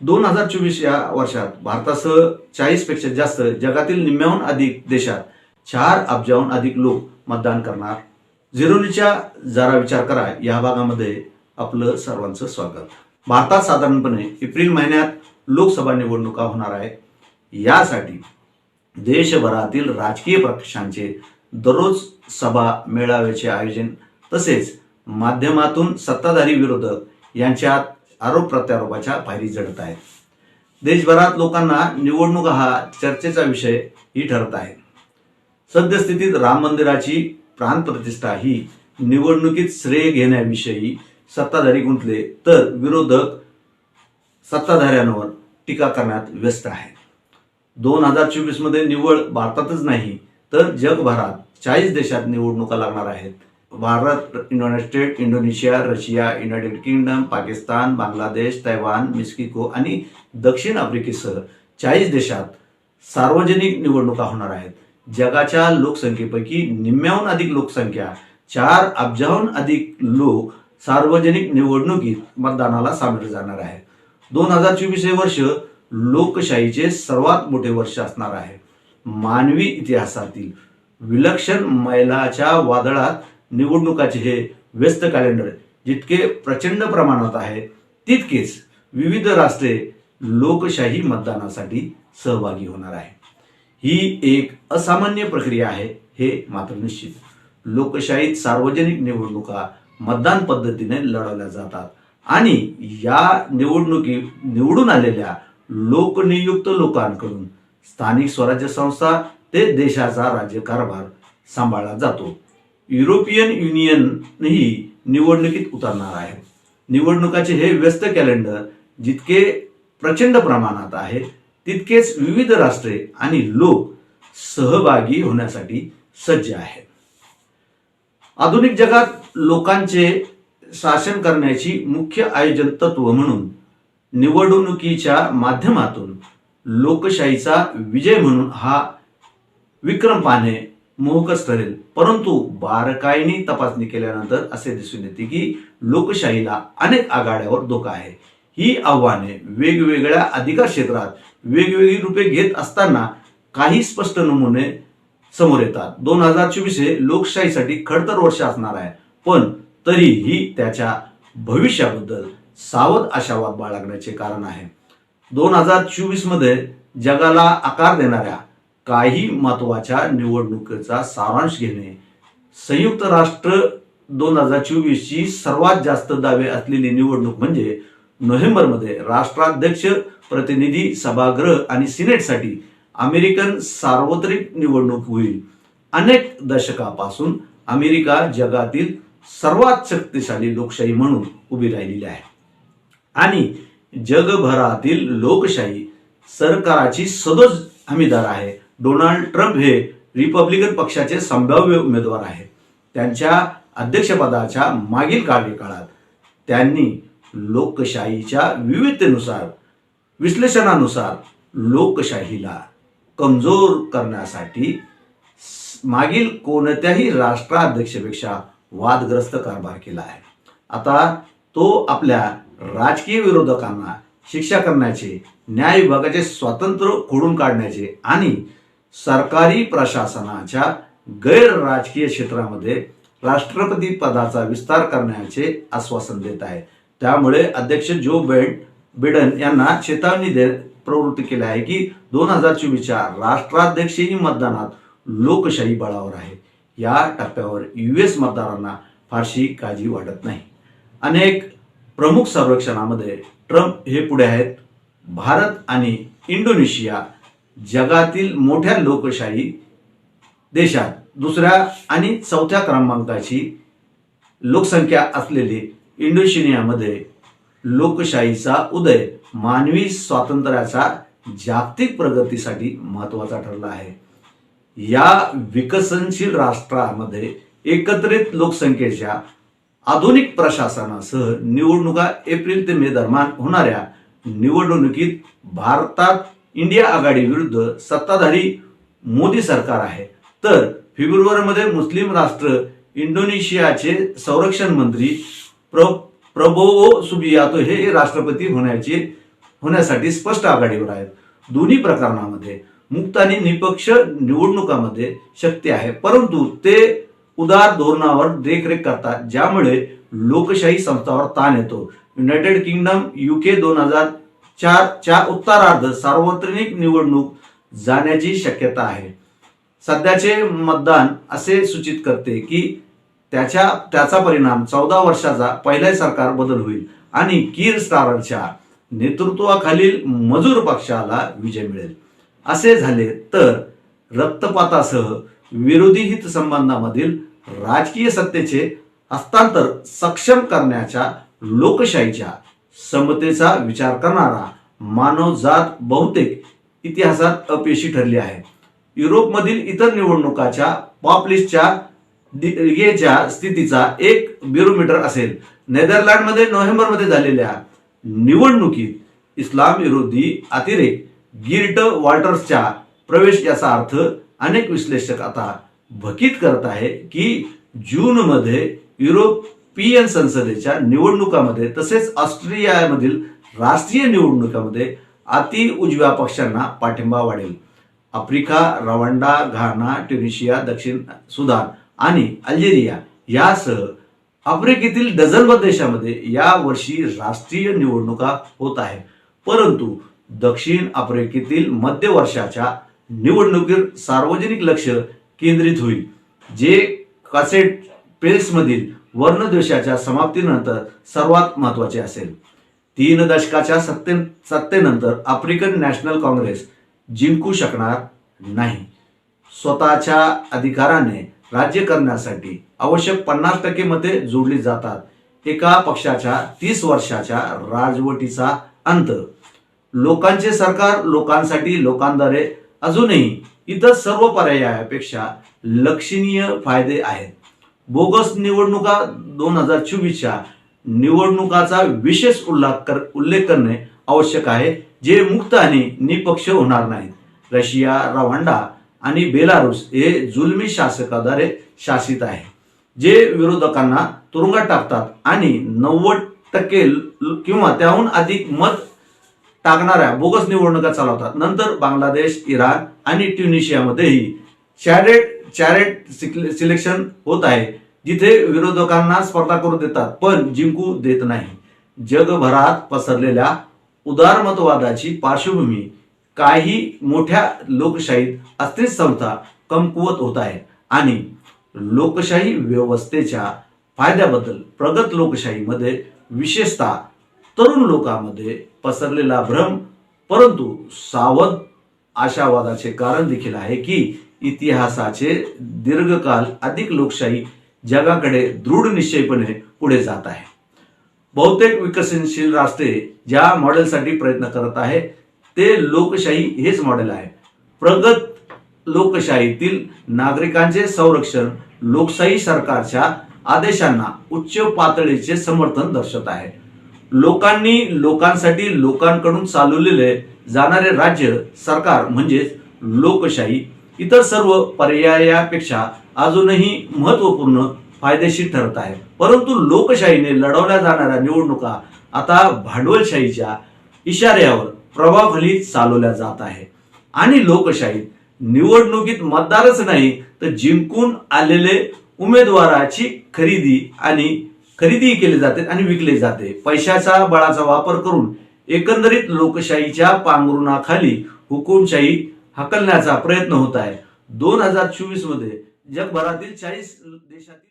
दोन हजार चोवीस या वर्षात भारतासह चाळीसपेक्षा जास्त जगातील निम्म्याहून अधिक देशात चार अब्जाहून अधिक लोक मतदान करणार. झिरोलीच्या जरा विचार करा या भागामध्ये आपलं सर्वांचं स्वागत. भारतात साधारणपणे एप्रिल महिन्यात लोकसभा निवडणुका होणार आहे यासाठी देशभरातील राजकीय पक्षांचे दररोज सभा मेळाव्याचे आयोजन तसेच माध्यमातून सत्ताधारी विरोधक यांच्यात आरोप प्रत्यारोपाच्या पायरी जडत आहेत देशभरात लोकांना निवडणूक हा चर्चेचा विषय ही ठरत आहे. सद्यस्थितीत राम मंदिराची प्राणप्रतिष्ठा ही निवडणुकीत श्रेय घेण्याविषयी सत्ताधारी गुंतले तर विरोधक सत्ताधाऱ्यांवर टीका करण्यात व्यस्त आहेत. दोन हजार चोवीसमध्ये निवड भारतातच नाही तर जगभरात चाळीस देशात निवडणुका लागणार आहेत. Bharat United State Indonesia Russia United Kingdom Pakistan Bangladesh Taiwan Mexico आणि दक्षिण आफ्रिकेसह चाळीस देशात सार्वजनिक निवडणुका होणार आहेत. जगाच्या लोकसंख्येपैकी निम्म्याहून अधिक लोकसंख्या चार अब्जाहून अधिक लोक सार्वजनिक निवडणुकीत मतदानाला सामील जाणार आहेत. दोन हजार चोवीस हे वर्ष लोकशाहीचे सर्वात मोठे वर्ष असणार आहे. मानवी इतिहासातील विलक्षण मैलाच्या वादळात निवडणुकाचे हे व्यस्त कॅलेंडर जितके प्रचंड प्रमाणात आहे तितकेच विविध राष्ट्रे लोकशाही मतदानासाठी सहभागी होणार आहे. ही एक असामान्य प्रक्रिया आहे हे मात्र निश्चित. लोकशाहीत सार्वजनिक निवडणुका मतदान पद्धतीने लढवल्या जातात आणि या निवडणुकी निवडून आलेल्या लोकनियुक्त लोकांकडून स्थानिक स्वराज्य संस्था ते देशाचा राज्यकारभार सांभाळला जातो. युरोपियन युनियनही निवडणुकीत उतरणार आहे. निवडणुकाचे हे व्यस्त कॅलेंडर जितके प्रचंड प्रमाणात आहे तितकेच विविध राष्ट्रे आणि लोक सहभागी होण्यासाठी सज्ज आहेत. आधुनिक जगात लोकांचे शासन करण्याची मुख्य आयोजन तत्व म्हणून निवडणुकीच्या माध्यमातून लोकशाहीचा विजय म्हणून हा विक्रम पाने मोहकच ठरेल. परंतु बारकाईने तपासणी केल्यानंतर असे दिसून येते की लोकशाहीला अनेक आघाड्यावर धोका आहे. ही आव्हाने वेगवेगळ्या अधिकार क्षेत्रात वेगवेगळी रूपे घेत असताना काही स्पष्ट नमुने समोर येतात. दोन हजार चोवीस हे लोकशाहीसाठी खडतर वर्ष असणार आहे. पण तरीही त्याच्या भविष्याबद्दल सावध आशावाद बाळगण्याचे कारण आहे. दोन हजार चोवीसमध्ये जगाला आकार देणाऱ्या काही महत्त्वाच्या निवडणुकीचा सारांश घेणे. संयुक्त राष्ट्र दोन हजार चोवीस ची सर्वात जास्त दावे असलेली निवडणूक म्हणजे नोव्हेंबरमध्ये राष्ट्राध्यक्ष प्रतिनिधी सभागृह आणि सिनेटसाठी अमेरिकन सार्वत्रिक निवडणूक होईल. अनेक दशकापासून अमेरिका जगातील सर्वात शक्तिशाली लोकशाही म्हणून उभी राहिलेली आहे. आणि जगभरातील लोकशाही सरकाराची सदोज हमीदार आहे. डोनाल्ड ट्रम्प हे रिपब्लिकन पक्षाचे संभाव्य उमेदवार आहेत. त्यांच्या अध्यक्षपदाच्या मागील कार्यकाळात त्यांनी लोकशाहीच्या विविधतेनुसार विश्लेषणानुसार लोकशाहीला कमजोर करण्यासाठी मागील कोणत्याही राष्ट्राध्यक्षपेक्षा वादग्रस्त कारभार केला आहे. आता तो आपल्या राजकीय विरोधकांना शिक्षा करण्याचे न्याय विभागाचे स्वातंत्र्य खोडून काढण्याचे आणि सरकारी प्रशासनाच्या गैर राजकीय क्षेत्रामध्ये राष्ट्रपती पदाचा विस्तार करण्याचे आश्वासन देत आहे. त्यामुळे अध्यक्ष जो बेड बिडन यांना चेतावणी दे प्रवृत्त केली आहे की दोन हजार चोवीसच्या राष्ट्राध्यक्षही मतदानात लोकशाही बळावर आहे. या टप्प्यावर युएस मतदारांना फारशी काळजी वाटत नाही. अनेक प्रमुख सर्वेक्षणामध्ये ट्रम्प हे पुढे आहेत. भारत आणि इंडोनेशिया जगातील मोठ्या लोकशाही देशात दुसऱ्या आणि चौथ्या क्रमांकाची लोकसंख्या असलेली इंडोनेशियामध्ये लोकशाहीचा उदय मानवी स्वातंत्र्याचा जागतिक प्रगतीसाठी महत्त्वाचा ठरला आहे. या विकसनशील राष्ट्रामध्ये एकत्रित लोकसंख्येच्या आधुनिक प्रशासनासह निवडणुका एप्रिल ते मे दरम्यान होणाऱ्या निवडणुकीत भारतात इंडिया आघाडी विरुद्ध सत्ताधारी मोदी सरकार आहे. तर फेब्रुवारीमध्ये मुस्लिम राष्ट्र इंडोनेशियाचे संरक्षण मंत्री प्र प्रबोवो सुबियातो हे राष्ट्रपती होण्याचे होण्यासाठी स्पष्ट आघाडीवर आहेत. दोन्ही प्रकरणामध्ये मुक्त आणि निपक्ष निवडणुकामध्ये शक्य आहे. परंतु ते उदार धोरणावर देखरेख करतात ज्यामुळे लोकशाही संस्थावर ताण येतो. युनायटेड किंगडम युके दोन हजार चारच्या उत्तरार्ध सार्वत्रिक निवडणूक जाण्याची शक्यता आहे. सध्याचे मतदान असे सूचित करते की त्याच्या त्याचा परिणाम चौदा वर्षाचा पहिले सरकार बदल होईल आणि कीर स्टारच्या नेतृत्वाखालील मजूर पक्षाला विजय मिळेल. असे झाले तर रक्तपातासह विरोधी हित संबंधामधील राजकीय सत्तेचे हस्तांतर सक्षम करण्याच्या लोकशाहीच्या समतेचा विचार करणारा मानवजात बहुतेक इतिहासात अपयशी ठरली आहे. युरोपमधील इतर निवडणुकाच्या पॉपलिस्टच्या स्थितीचा एक बिरोमीटर असेल. नेदरलँडमध्ये नोव्हेंबरमध्ये झालेल्या निवडणुकीत इस्लाम विरोधी अतिरेक गिर्ट वॉल्टर्सच्या प्रवेश याचा अर्थ अनेक विश्लेषक आता भकीत करत आहे की जूनमध्ये युरोप युरोपियन संसदेच्या निवडणुकामध्ये तसेच ऑस्ट्रेलियामधील राष्ट्रीय निवडणुकामध्ये अति उजव्या पक्षांना पाठिंबा वाढेल. आफ्रिका रवांडा घाना ट्युनिशिया दक्षिण सुदान आणि अल्जेरिया यासह आफ्रिकेतील डझनभर देशामध्ये या वर्षी राष्ट्रीय निवडणुका होत आहे परंतु दक्षिण आफ्रिकेतील मध्य वर्षाच्या निवडणुकीवर सार्वजनिक लक्ष केंद्रित होईल जे कासेट पेल्समधील वर्णद्वेषाच्या समाप्तीनंतर सर्वात महत्त्वाचे असेल. तीन दशकाच्या सत्ते सत्तेनंतर आफ्रिकन नॅशनल काँग्रेस जिंकू शकणार नाही. स्वतःच्या अधिकाराने राज्य करण्यासाठी आवश्यक पन्नास टक्के मते जोडली जातात. एका पक्षाच्या तीस वर्षाच्या राजवटीचा अंत. लोकांचे सरकार लोकांसाठी लोकांद्वारे अजूनही इतर सर्व पर्यायापेक्षा लक्षणीय फायदे आहेत. बोगस निवडणुका दोन हजार चोवीसच्या निवडणुकाचा विशेष उल्लेख कर उल्लेख करणे आवश्यक आहे जे मुक्त आणि निपक्ष होणार नाहीत. रशिया रवांडा आणि बेलारूस हे जुलमी शासकाद्वारे शासित आहे जे विरोधकांना तुरुंगात टाकतात आणि नव्वद टक्के ल- किंवा त्याहून अधिक मत टाकणाऱ्या बोगस निवडणुका चालवतात. नंतर बांगलादेश इराण आणि ट्युनिशियामध्येही शॅडेड चॅरेट सिलेक्शन होत आहे जिथे विरोधकांना स्पर्धा करू देतात पण जिंकू देत नाही. जगभरात पसरलेल्या उदारमतवादाची पार्श्वभूमी काही मोठ्या लोकशाहीत अस्थिर संस्था कमकुवत होत आहे आणि लोकशाही व्यवस्थेच्या फायद्याबद्दल प्रगत लोकशाहीमध्ये विशेषतः तरुण लोकांमध्ये पसरलेला भ्रम परंतु सावध आशावादाचे कारण देखील आहे की इतिहासाचे दीर्घकाल अधिक लोकशाही जगाकडे दृढ निश्चयपणे पुढे जात आहे. बहुतेक विकसनशील राष्ट्रे ज्या मॉडेलसाठी प्रयत्न करत आहे ते लोकशाही हेच मॉडेल आहे. प्रगत लोकशाहीतील नागरिकांचे संरक्षण लोकशाही सरकारच्या आदेशांना उच्च पातळीचे समर्थन दर्शवत आहे. लोकांनी लोकांसाठी लोकांकडून चालवलेले जाणारे राज्य सरकार म्हणजेच लोकशाही इतर सर्व पर्यायापेक्षा अजूनही महत्त्वपूर्ण फायदेशीर ठरत आहे परंतु लोकशाहीने लढवल्या जाणाऱ्या निवडणुका आता भांडवलशाहीच्या इशाऱ्यावर प्रभावली चालवल्या जात आहे आणि लोकशाहीत निवडणुकीत मतदारच नाही तर जिंकून आलेले उमेदवाराची खरेदी आणि खरेदी केली जाते आणि विकले जाते. पैशाचा बळाचा वापर करून एकंदरीत लोकशाहीच्या पांघरुणाखाली हुकुमशाही हकलण्याचा प्रयत्न होत आहे. दोन हजार चोवीसमध्ये जगभरातील चाळीस देशातील